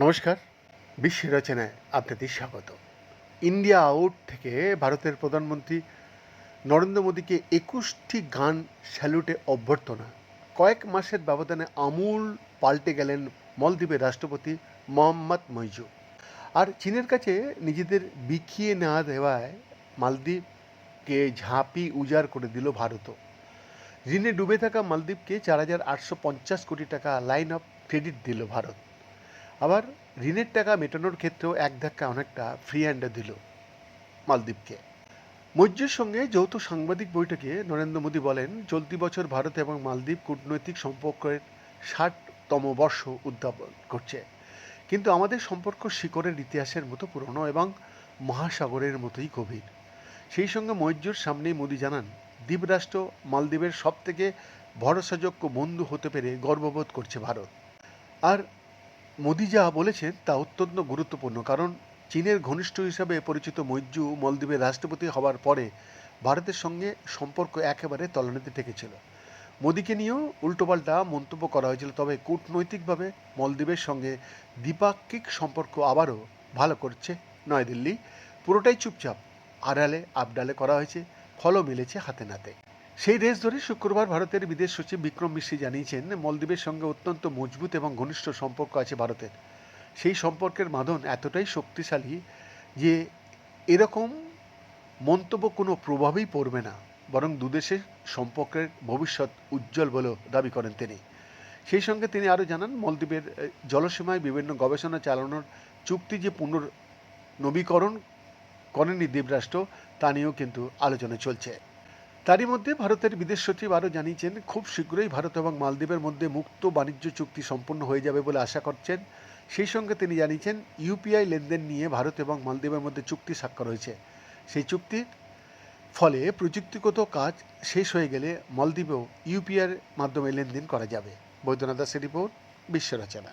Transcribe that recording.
নমস্কার, বিশ্ব রচনায় আপনাদের স্বাগত। ইন্ডিয়া আউট থেকে ভারতের প্রধানমন্ত্রী নরেন্দ্র মোদীকে একুশটি গান স্যালুটে অভ্যর্থনা। কয়েক মাসের ব্যবধানে আমূল পাল্টে গেলেন মলদ্বীপের রাষ্ট্রপতি মোহাম্মদ মৈজু আর চীনের কাছে নিজেদের বিখিয়ে না দেওয়ায় মালদ্বীপকে ঝাঁপি উজাড় করে দিল ভারতও। ঋণে ডুবে থাকা মালদ্বীপকে চার হাজার আটশো পঞ্চাশ কোটি টাকা লাইন অফ ক্রেডিট দিল ভারত। আবার ঋণের টাকা মেটানোর ক্ষেত্রেও এক ধাক্কা অনেকটা ফ্রি হ্যান্ডে দিল মালদ্বীপকে। মৈর্যের সঙ্গে যৌথ সাংবাদিক বৈঠকে নরেন্দ্র মোদী বলেন, চলতি বছর ভারত এবং মালদ্বীপ কূটনৈতিক সম্পর্কের ষাটতম বর্ষ উদ্যাপন করছে। কিন্তু আমাদের সম্পর্ক শিকড়ের ইতিহাসের মতো পুরনো এবং মহাসাগরের মতোই গভীর। সেই সঙ্গে মৈর্যর সামনেই মোদী জানান, দ্বীপরাষ্ট্র মালদ্বীপের সবথেকে ভরসাযোগ্য বন্ধু হতে পেরে গর্ববোধ করছে ভারত। আর মোদি যা বলেছেন তা অত্যন্ত গুরুত্বপূর্ণ, কারণ চীনের ঘনিষ্ঠ হিসাবে পরিচিত মৈজু মলদ্বীপের রাষ্ট্রপতি হওয়ার পরে ভারতের সঙ্গে সম্পর্ক একেবারে তলানিতে ঠেকেছিল। মোদিকে নিয়েও উল্টোপাল্টা মন্তব্য করা হয়েছিল, তবে কূটনৈতিকভাবে মলদ্বীপের সঙ্গে দ্বিপাক্ষিক সম্পর্ক আবারও ভালো করছে নয়াদিল্লি। পুরোটাই চুপচাপ, আড়ালে আবডালে করা হয়েছে, ফলও মিলেছে হাতে নাতে। সেই রেস ধরে শুক্রবার ভারতের বিদেশ সচিব বিক্রম মিশ্রি জানিয়েছেন, মলদ্বীপের সঙ্গে অত্যন্ত মজবুত এবং ঘনিষ্ঠ সম্পর্ক আছে ভারতের। সেই সম্পর্কের বাঁধন এতটাই শক্তিশালী যে এরকম মন্তব্য কোনো প্রভাবেই পড়বে না, বরং দুদেশের সম্পর্কের ভবিষ্যৎ উজ্জ্বল বলেও দাবি করেন তিনি। সেই সঙ্গে তিনি আরও জানান, মলদ্বীপের জলসীমায় বিভিন্ন গবেষণা চালানোর চুক্তি যে পুনর্নবীকরণ করেনি দ্বীপরাষ্ট্র তা নিয়েও কিন্তু আলোচনা চলছে। তারই মধ্যে ভারতের বিদেশ সচিব আরও জানিয়েছেন, খুব শীঘ্রই ভারত এবং মালদ্বীপের মধ্যে মুক্ত বাণিজ্য চুক্তি সম্পন্ন হয়ে যাবে বলে আশা করছেন। সেই সঙ্গে তিনি জানিয়েছেন ইউপিআই লেনদেন নিয়ে ভারত এবং মালদ্বীপের মধ্যে চুক্তি স্বাক্ষর হয়েছে। সেই চুক্তির ফলে প্রযুক্তিগত কাজ শেষ হয়ে গেলে মালদ্বীপেও ইউপিআইয়ের মাধ্যমে লেনদেন করা যাবে। বৈদ্যনাথ দাসের রিপোর্ট, বিশ্ব রচনা।